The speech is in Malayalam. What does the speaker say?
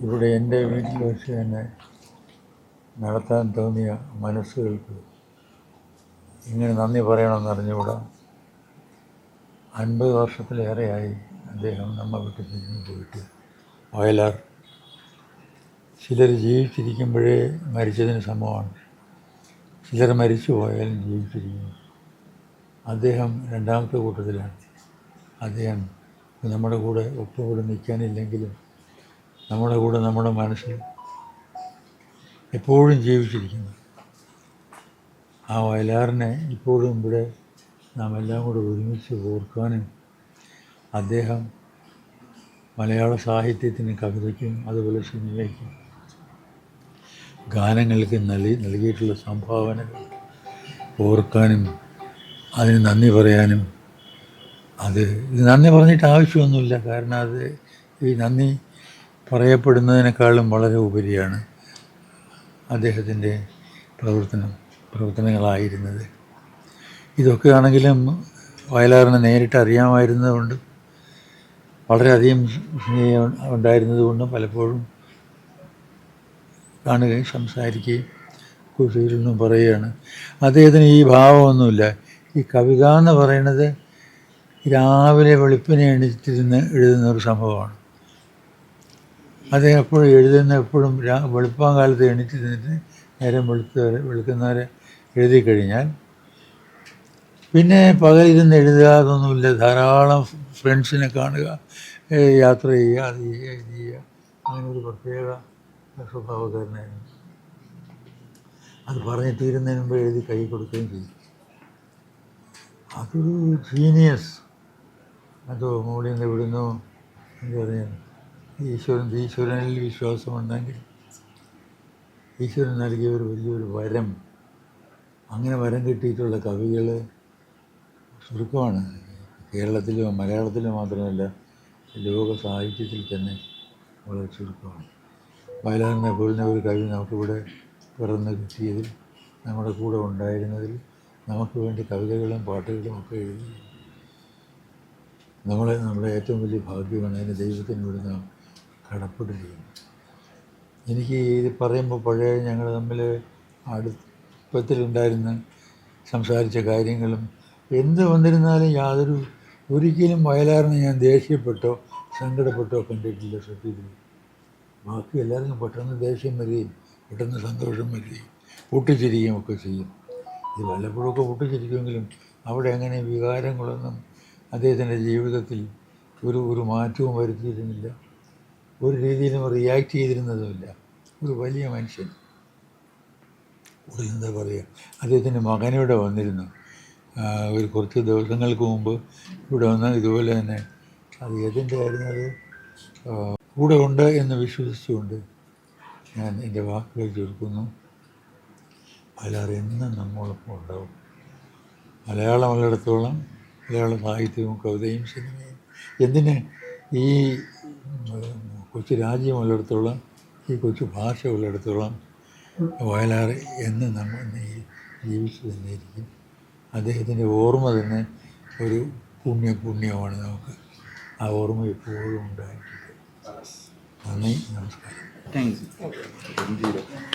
ഇവിടെ എന്റെ വീട്ടിൽ വെച്ച് തന്നെ നടത്താൻ തോന്നിയ മനസ്സുകൾക്ക് ഇങ്ങനെ നന്ദി പറയണമെന്ന് അറിഞ്ഞുകൂടാ. അൻപത് വർഷത്തിലേറെയായി അദ്ദേഹം നമ്മ വിട്ട് നിന്ന് പോയിട്ട്. വയലാർ. ചിലർ ജീവിച്ചിരിക്കുമ്പോഴേ മരിച്ചതിന് സമമാണ്. ചിലർ മരിച്ചു പോയാലും ജീവിച്ചിരിക്കുന്നു. അദ്ദേഹം രണ്ടാമത്തെ കൂട്ടത്തിലാണ്. അദ്ദേഹം നമ്മുടെ കൂടെ ഒപ്പം കൂടെ നിൽക്കാനില്ലെങ്കിലും നമ്മുടെ കൂടെ നമ്മുടെ മനസ്സിൽ എപ്പോഴും ജീവിച്ചിരിക്കുന്നു. ആ വയലാറിനെ ഇപ്പോഴും ഇവിടെ നാം എല്ലാം കൂടെ ഒരുമിച്ച് ഓർക്കാനും അദ്ദേഹം മലയാള സാഹിത്യത്തിന് കവിതയ്ക്കും അതുപോലെ സിനിമയ്ക്കും ഗാനങ്ങൾക്ക് നൽകി നൽകിയിട്ടുള്ള സംഭാവനകൾ ഓർക്കാനും അതിന് നന്ദി പറയാനും അത് ഇത് നന്ദി പറഞ്ഞിട്ട് ആവശ്യമൊന്നുമില്ല. കാരണം അത് ഈ നന്ദി പറയപ്പെടുന്നതിനേക്കാളും വളരെ ഉപരിയാണ് അദ്ദേഹത്തിന്റെ പ്രവർത്തനം പ്രവർത്തനങ്ങളായിരുന്നത്. ഇതൊക്കെ ആണെങ്കിലും വയലാറിനെ നേരിട്ട് അറിയാമായിരുന്നതുകൊണ്ട് വളരെയധികം സ്നേഹം ഉണ്ടായിരുന്നതുകൊണ്ടും പലപ്പോഴും കാണുകയും സംസാരിക്കുകയും കുറിച്ചൊന്നും പറയുകയാണ്. അദ്ദേഹത്തിന് ഈ ഭാവമൊന്നുമില്ല. ഈ കവിത എന്ന് പറയുന്നത് രാവിലെ വെളുപ്പിനെ എണീറ്റിരുന്ന് എഴുതുന്ന ഒരു സംഭവമാണ്. അത് എപ്പോഴും എഴുതുന്ന എപ്പോഴും വെളുപ്പം വെളുപ്പാൻ കാലത്ത് എണീറ്റിരുന്നിട്ട് നേരം വെളുത്ത് വെളുക്കുന്നവരെ എഴുതി കഴിഞ്ഞാൽ പിന്നെ പകലിരുന്ന് എഴുതുക അതൊന്നുമില്ല ധാരാളം ഫ്രണ്ട്സിനെ കാണുക യാത്ര ചെയ്യുക അത് ചെയ്യുക ഇത് ചെയ്യുക. അങ്ങനെ ഒരു പ്രത്യേക സ്വഭാവക്കാരനായിരുന്നു. അത് പറഞ്ഞ് തീരുന്നതിന് മുമ്പ് എഴുതി കൈ കൊടുക്കുകയും ചെയ്യും അതൊരു ജീനിയസ് അതോ നിന്ന് എന്ന് പറയുന്നു ഈശ്വരൻ ഈശ്വരനിൽ വിശ്വാസമുണ്ടെങ്കിൽ ഈശ്വരൻ നൽകിയ ഒരു വലിയൊരു വരം അങ്ങനെ വരം കിട്ടിയിട്ടുള്ള കവികൾ ചുരുക്കമാണ്. കേരളത്തിലും മലയാളത്തിലും മാത്രമല്ല ലോക സാഹിത്യത്തിൽ തന്നെ വളരെ ചുരുക്കമാണ്. വയലാറിനെ പോലുന്ന ഒരു കവി നമുക്കിവിടെ പിറന്ന് കിട്ടിയതിൽ നമ്മുടെ കൂടെ ഉണ്ടായിരുന്നതിൽ നമുക്ക് വേണ്ടി കവിതകളും പാട്ടുകളും ഒക്കെ എഴുതി. നമ്മളെ നമ്മുടെ ഏറ്റവും വലിയ ഭാഗ്യമാണ് അതിന് ദൈവത്തിന് ഇവിടെ നാം കടപ്പെട്ടിരിക്കുന്നു എനിക്ക് ഇത് പറയുമ്പോൾ പഴയ ഞങ്ങൾ തമ്മിൽ അടുപ്പത്തിലുണ്ടായിരുന്ന സംസാരിച്ച കാര്യങ്ങളും എന്ത് വന്നിരുന്നാലും യാതൊരു ഒരിക്കലും വയലാറിന് ഞാൻ ദേഷ്യപ്പെട്ടോ സങ്കടപ്പെട്ടോ കണ്ടിട്ടില്ല സത്യത്തിൽ. ബാക്കി എല്ലാവർക്കും പെട്ടെന്ന് ദേഷ്യം വരികയും പെട്ടെന്ന് സന്തോഷം വരികയും പൊട്ടിച്ചിരിക്കുകയും ഒക്കെ ചെയ്യും. ഇത് വല്ലപ്പോഴൊക്കെ പൊട്ടിച്ചിരിക്കുമെങ്കിലും അവിടെ അങ്ങനെ വികാരങ്ങളൊന്നും അദ്ദേഹത്തിന്റെ ജീവിതത്തിൽ ഒരു ഒരു മാറ്റവും വരുത്തിയിരുന്നില്ല. ഒരു രീതിയിലും റിയാക്ട് ചെയ്തിരുന്നതുമില്ല. ഒരു വലിയ മനുഷ്യൻ. ഒരു എന്താ പറയുക? അദ്ദേഹത്തിന്റെ മകനിവിടെ വന്നിരുന്നു. ഒരു കുറച്ച് ദിവസങ്ങൾക്ക് മുമ്പ് ഇവിടെ വന്ന് ഇതുപോലെ തന്നെ അത് ഏതിന്റെ ആയിരുന്നു അത്. കൂടെ ഉണ്ട് എന്ന് വിശ്വസിച്ചുകൊണ്ട് ഞാൻ എന്റെ വാക്കുകൾ ചുരുക്കുന്നു. വയലാർ എന്നും നമ്മളൊപ്പം ഉണ്ടാവും. മലയാളം ഉള്ളിടത്തോളം മലയാള സാഹിത്യവും കവിതയും സിനിമയും. എന്തിന് ഈ കൊച്ചു രാജ്യമുള്ളിടത്തോളം ഈ കൊച്ചു ഭാഷ ഉള്ളിടത്തോളം വയലാർ എന്ന് നമ്മൾ ജീവിച്ചു തന്നെയിരിക്കും അദ്ദേഹത്തിന്റെ ഓർമ്മ തന്നെ ഒരു പുണ്യ പുണ്യമാണ് നമുക്ക്. ആ ഓർമ്മ എപ്പോഴും ഉണ്ടായിട്ടുണ്ട്. നന്ദി നമസ്കാരം. Thank you.